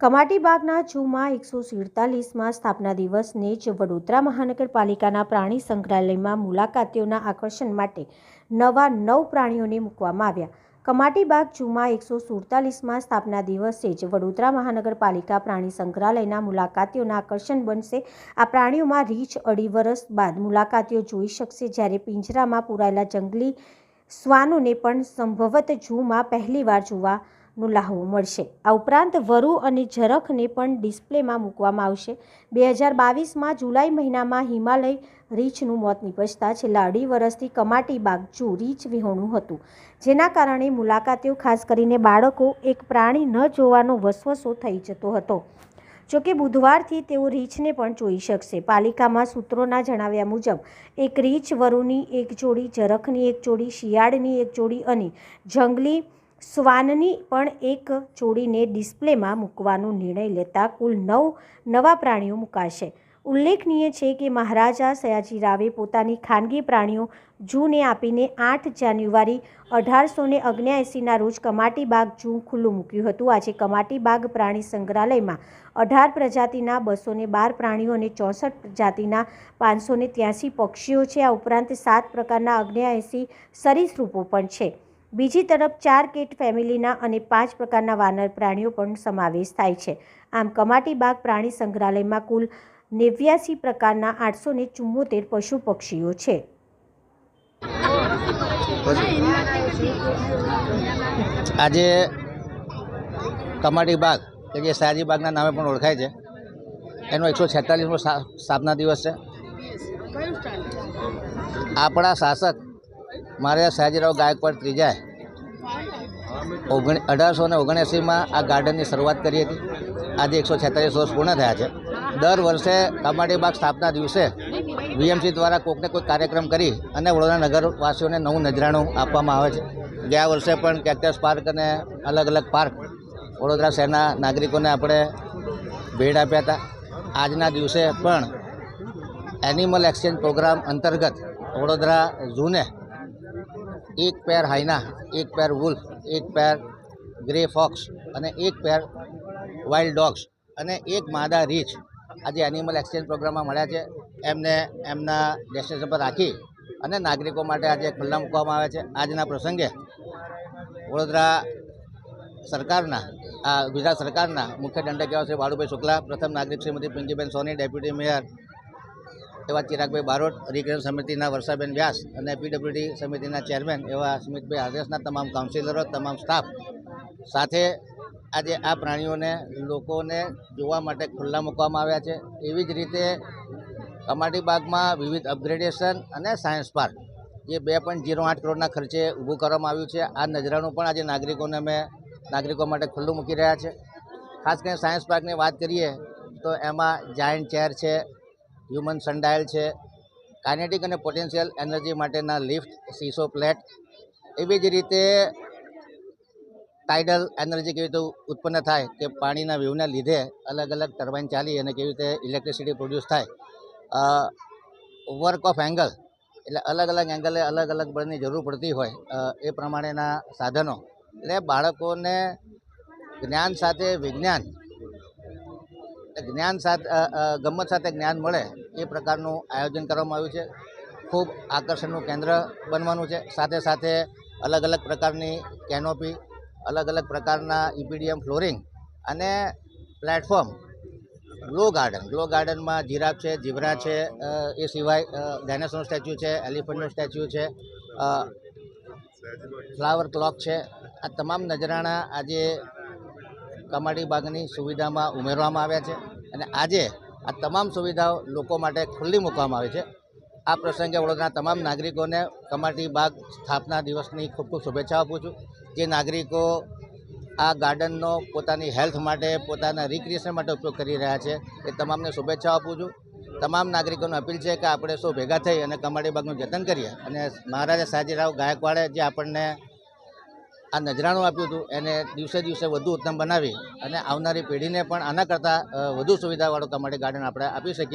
કમાટી બાગના ઝૂમાં એકસો સુડતાલીસમાં સ્થાપના દિવસને જ વડોદરા મહાનગરપાલિકાના પ્રાણી સંગ્રહાલયમાં મુલાકાતીઓના આકર્ષણ માટે નવા નવ પ્રાણીઓને મૂકવામાં આવ્યા. કમાટી બાગ ઝૂમાં એકસો સુડતાલીસમાં સ્થાપના દિવસે જ વડોદરા મહાનગરપાલિકા પ્રાણી સંગ્રહાલયના મુલાકાતીઓના આકર્ષણ બનશે. આ પ્રાણીઓમાં રીંછ અઢી વર્ષ બાદ મુલાકાતીઓ જોઈ શકશે જ્યારે પિંજરામાં પૂરાયેલા જંગલી શ્વાનોને પણ સંભવત ઝૂમાં પહેલીવાર જોવાનો લાહવો મળશે. આ ઉપરાંત વરુ અને ઝરખને પણ ડિસ્પ્લેમાં મૂકવામાં આવશે. બે હજાર બાવીસમાં જુલાઈ મહિનામાં હિમાલય રીંછનું મોત નિપજતા છેલ્લા અઢી વર્ષથી કમાટી બાગજુ રીછ વિહોણું હતું. જેના કારણે મુલાકાતીઓ, ખાસ કરીને બાળકો, એક પ્રાણી ન જોવાનો વસવસો થઈ જતો હતો. જોકે બુધવારથી તેઓ રીંછને પણ જોઈ શકશે. પાલિકામાં સૂત્રોના જણાવ્યા મુજબ, એક રીંછ વરુની એક જોડી, ઝરખની એક જોડી, શિયાળની એક જોડી અને જંગલી શ્વાનની પણ એક જોડીને ડિસ્પ્લેમાં મૂકવાનો નિર્ણય લેતા કુલ નવ નવા પ્રાણીઓ મુકાશે. ઉલ્લેખનીય છે કે મહારાજા સયાજી રાવે પોતાની ખાનગી પ્રાણીઓ જૂને આપીને આઠ જાન્યુઆરી અઢારસો ને અગ્યાએંસીના રોજ કમાટી બાગ જૂ ખુલ્લું મૂક્યું હતું. આજે કમાટી બાગ પ્રાણી સંગ્રહાલયમાં અઢાર પ્રજાતિના બસો ને બાર પ્રાણીઓ અને ચોસઠ પ્રજાતિના પાંચસો ત્યાસી પક્ષીઓ છે. આ ઉપરાંત સાત પ્રકારના અગ્યાએંસી સરીસૃપો પણ છે. બીજી તરફ ચાર કેટ ફેમિલીના અને પાંચ પ્રકારના વાનર પ્રાણીઓ પણ સમાવેશ થાય છે. આમ કમાટી બાગ પ્રાણી સંગ્રહાલયમાં કુલ નેવ્યાસી પ્રકારના આઠસો ને ચુમ્મોતેર પશુ પક્ષીઓ છે. આજે કમાટી બાગ કે જે સયાજી બાગના નામે પણ ઓળખાય છે. એનો એકસો છેતાલીસમો સ્થાપના દિવસ છે. આપણા શાસક મહારાજા સયાજીરાવ ગાયકવાડ ત્રીજાએ ઓગણ અઢારસો ને ઓગણએંસીમાં આ ગાર્ડનની શરૂઆત કરી હતી. આજે એકસો છેતાલીસ વર્ષ પૂર્ણ થયા છે. દર વર્ષે કમાટી બાગ સ્થાપના દિવસે વીએમસી દ્વારા કોઈકને કોઈ કાર્યક્રમ કરી અને વડોદરા નગરવાસીઓને નવું નજરાણું આપવામાં આવે છે. ગયા વર્ષે પણ કેક્ટસ પાર્ક અને અલગ અલગ પાર્ક વડોદરા શહેરના નાગરિકોને આપણે ભેટ આપ્યા હતા. આજના દિવસે પણ એનિમલ એક્સચેન્જ પ્રોગ્રામ અંતર્ગત વડોદરા ઝૂને એક પેર હાઈના એક પેર વુલ્ફ એક પેર ગ્રે ફોક્સ અને એક પેર વાઇલ્ડ ડોગ્સ અને એક માદા રીચ આજે એનિમલ એક્સચેન્જ પ્રોગ્રામમાં મળ્યા છે. એમને એમના ડેસ્ટિનેશન પર રાખી અને નાગરિકો માટે આજે ખુલ્લા મૂકવામાં આવે છે. આજના પ્રસંગે વડોદરા સરકારના, આ ગુજરાત સરકારના મુખ્ય દંડક એવા શ્રી બાળુભાઈ શુક્લા, પ્રથમ નાગરિક શ્રીમતી પિંકીબેન સોની, ડેપ્યુટી મેયર એવા ચિરાગભાઈ બારોટ, હરિકરણ સમિતિના વર્ષાબેન વ્યાસ અને પીડબ્લ્યુડી સમિતિના ચેરમેન એવા સ્મિતભાઈ આદેશના તમામ કાઉન્સિલરો, તમામ સ્ટાફ. સાથે આજે આ પ્રાણીઓને, લોકોને જોવા માટે ખુલ્લા મૂકવામાં આવ્યા છે. એવી જ રીતે કમાટી બાગમાં વિવિધ અપગ્રેડેશન અને સાયન્સ પાર્ક, જે બે પોઈન્ટ જીરો આઠ કરોડના ખર્ચે ઊભું કરવામાં આવ્યું છે. આ નજરાનું પણ આજે નાગરિકોને અમે, નાગરિકો માટે ખુલ્લું મૂકી રહ્યા છે. ખાસ કરીને સાયન્સ પાર્કની વાત કરીએ તો એમાં જાયન્ટ ચેર છે હ્યુમન સનડાયલ છે. કાઇનેટિક અને પોટેન્શિયલ એનર્જી માટેના લિફ્ટ, સીસો પ્લેટ, એવી જ રીતે ટાઇડલ એનર્જી કેવી રીતે ઉત્પન્ન થાય કે પાણીના વ્યૂના લીધે અલગ અલગ ટર્બાઇન ચાલી અને કેવી રીતે ઇલેક્ટ્રિસિટી પ્રોડ્યુસ થાય. વર્ક ઓફ એંગલ એટલે અલગ અલગ એંગલે અલગ અલગ બળની જરૂર પડતી હોય એ પ્રમાણેના સાધનો. એટલે બાળકોને જ્ઞાન સાથે વિજ્ઞાન જ્ઞાન સાથે ગમત સાથે જ્ઞાન મળે એ પ્રકારનું આયોજન કરવામાં આવ્યું છે. ખૂબ આકર્ષણનું કેન્દ્ર બનવાનું છે. સાથે સાથે અલગ અલગ પ્રકારની કેનોપી અલગ અલગ પ્રકારના ઇપીડીએમ ફ્લોરિંગ અને પ્લેટફોર્મ ગ્લો ગાર્ડન, ગ્લો ગાર્ડનમાં જીરાફ છે જીબ્રા છે એ સિવાય ડાયનાસોરનું સ્ટેચ્યુ છે એલિફન્ટનું સ્ટેચ્યુ છે ફ્લાવર ક્લોક છે. આ તમામ નજરાણા આજે કમાડી બાગની સુવિધામાં ઉમેરવામાં આવ્યા છે. અને આજે આ તમામ સુવિધાઓ લોકો માટે ખુલ્લી મૂકવામાં આવી છે. આ પ્રસંગે વડોદરા તમામ નાગરિકોને કમાટી બાગ સ્થાપના દિવસની ખૂબ ખૂબ શુભેચ્છા આપું છું. જે નાગરિકો આ ગાર્ડનનો પોતાની હેલ્થ માટે, પોતાના રિક્રિએશન માટે ઉપયોગ કરી રહ્યા છે, એ તમામને શુભેચ્છા આપું છું. તમામ નાગરિકોને અપીલ છે કે આપણે સૌ ભેગા થઈ અને કમાટી બાગનું જતન કરીએ. અને મહારાજા સાજીરાવ ગાયકવાડે જે આપણને આ નજરાણું આપ્યું હતું, એને દિવસે દિવસે વધુ ઉત્તમ બનાવી અને આવનારી પેઢીને પણ આના કરતાં વધુ સુવિધાવાળું કમાટી ગાર્ડન આપણે આપી શકીએ.